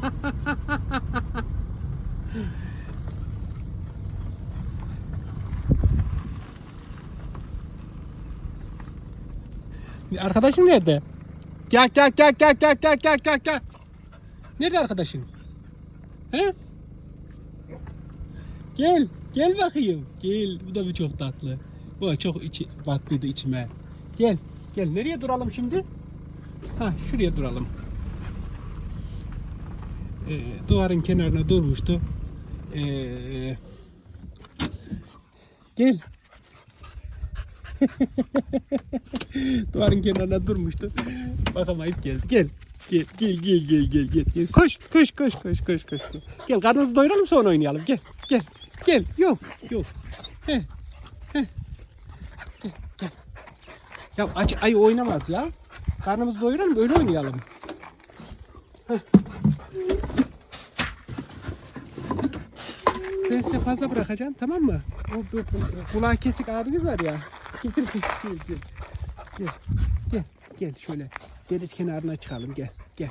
Arkadaşın nerede? Gel gel gel gel gel gel gel gel gel. Nerede arkadaşın? He? Gel, gel bakayım. Gel. Bu da bir çok tatlı. Bu çok içi battıydı içime. Gel, gel. Nereye duralım şimdi? Ha, şuraya duralım. Ee, duvarın kenarına durmuştu. Ee, gel. Duvarın kenarına durmuştu. Bakamayıp geldi. Gel. Gel gel gel gel gel gel. gel. Koş koş koş koş koş koş. Gel karnınızı doyuralım sonra oynayalım. Gel gel gel. Yok yok. He. He. Gel gel. Ya aç ay oynamaz ya. Karnımızı doyuralım öyle oynayalım. Heh. Size fazla bırakacağım tamam mı? O, kulağı kesik abiniz var ya. Gel gel gel gel. Gel gel şöyle deniz kenarına çıkalım gel gel.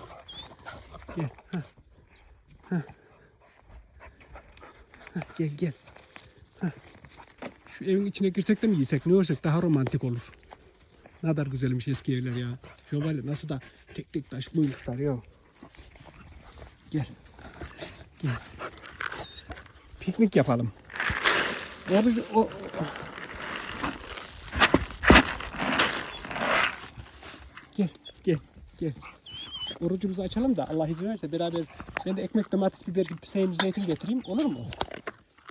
Gel. Ha. Ha. Ha, gel gel. Ha. Şu evin içine girsek de mi giysek ne olacak daha romantik olur. Ne kadar güzelmiş eski evler ya. Şövalye nasıl da tek tek taş koymuşlar ya. Gel. Gel. Piknik yapalım. Oruç, o, Gel, gel, gel. Orucumuzu açalım da Allah izin verirse beraber ben de ekmek, domates, biber, peynir, zeytin getireyim. Olur mu?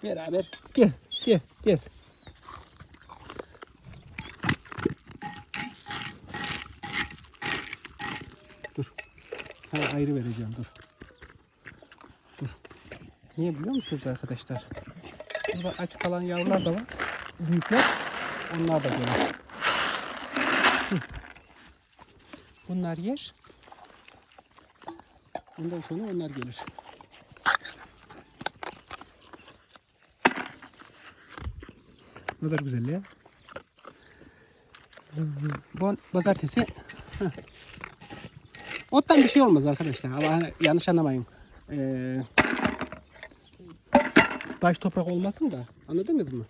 Beraber. Gel, gel, gel. Dur. Sana ayrı vereceğim dur. Dur. Niye biliyor musunuz arkadaşlar? Burada aç kalan yavrular da var. Büyükler. Onlar da gelir. Bunlar yer. Ondan sonra onlar gelir. Ne kadar güzel ya. Bu pazartesi Heh. Ottan bir şey olmaz arkadaşlar. Ama hani yanlış anlamayın. Ee, taş toprak olmasın da. Anladınız mı?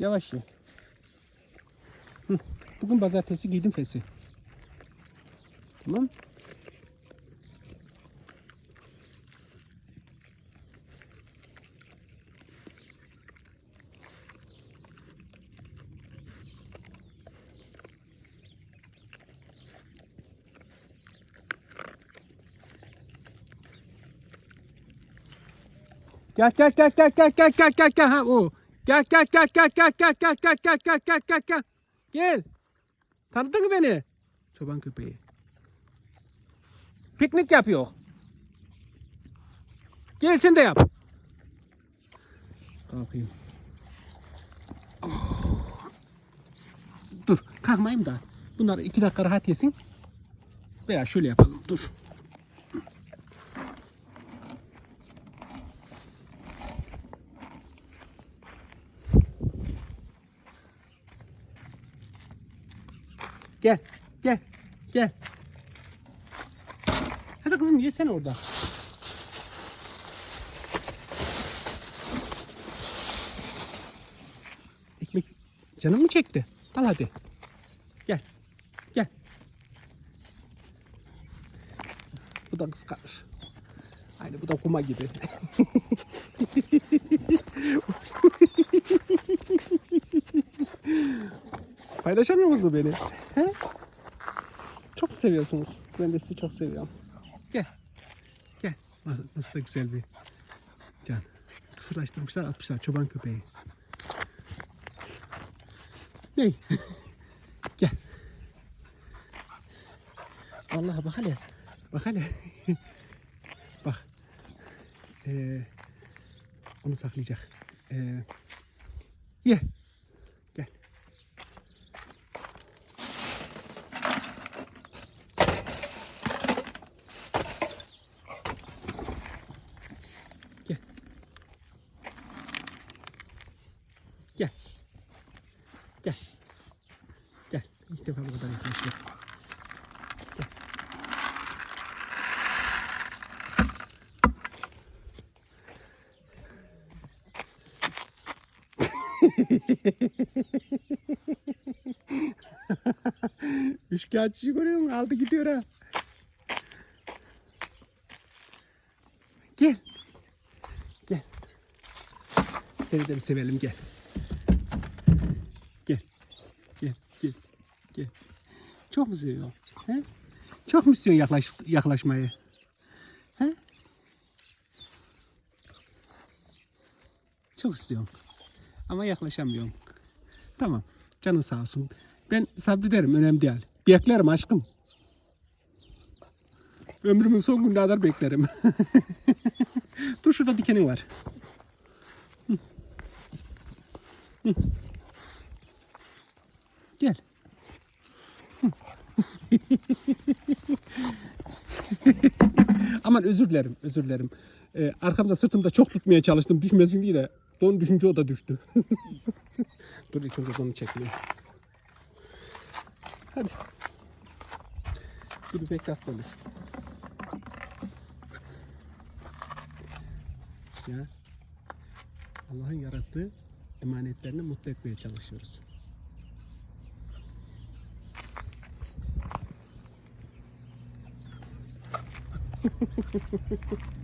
Yavaş ye. Bugün pazartesi giydim fesi. Tamam. Gel gel gel gel gel gel gel gel gel ha o. Gel gel gel gel gel gel gel gel gel gel gel gel gel. Gel. Tanıdın mı beni? Çoban köpeği. Piknik yapıyor. Gel sen de yap. Kalkayım. Oh. Dur kalkmayayım da. Bunlar iki dakika rahat yesin. Veya şöyle yapalım. Dur. Gel. Gel. Gel. Hadi kızım yesene orada. Ekmek canım mı çekti? Al hadi. Gel. Gel. Bu da kıskanır. Aynı bu da kuma gibi. Paylaşamıyor musunuz beni? Seviyorsunuz? Ben de sizi çok seviyorum. Gel. Gel. Nasıl, da güzel bir can. Kısırlaştırmışlar atmışlar çoban köpeği. Ney? Gel. Vallahi bak hele. Bak hele. bak. Ee, onu saklayacak. Ee, ye. Üçkağıtçıyı görüyor musun? Aldı gidiyor ha. Gel. Gel. Seni de bir sevelim gel. Gel. Gel. Gel. Gel. Çok mu seviyorsun? He? Çok mu istiyorsun yaklaş, yaklaşmayı? He? Çok istiyorum. Ama yaklaşamıyorum. Tamam. Canın sağ olsun. Ben sabrederim. Önemli değil. Beklerim aşkım. Ömrümün son gününe kadar beklerim. Dur şurada dikenin var. Gel. Aman özür dilerim, özür dilerim. Ee, arkamda sırtımda çok tutmaya çalıştım düşmesin diye de don düşünce o da düştü. Dur ilk önce donu çekeyim. Hadi. Dur bir bekle konuş. Ya Allah'ın yarattığı emanetlerini mutlu etmeye çalışıyoruz.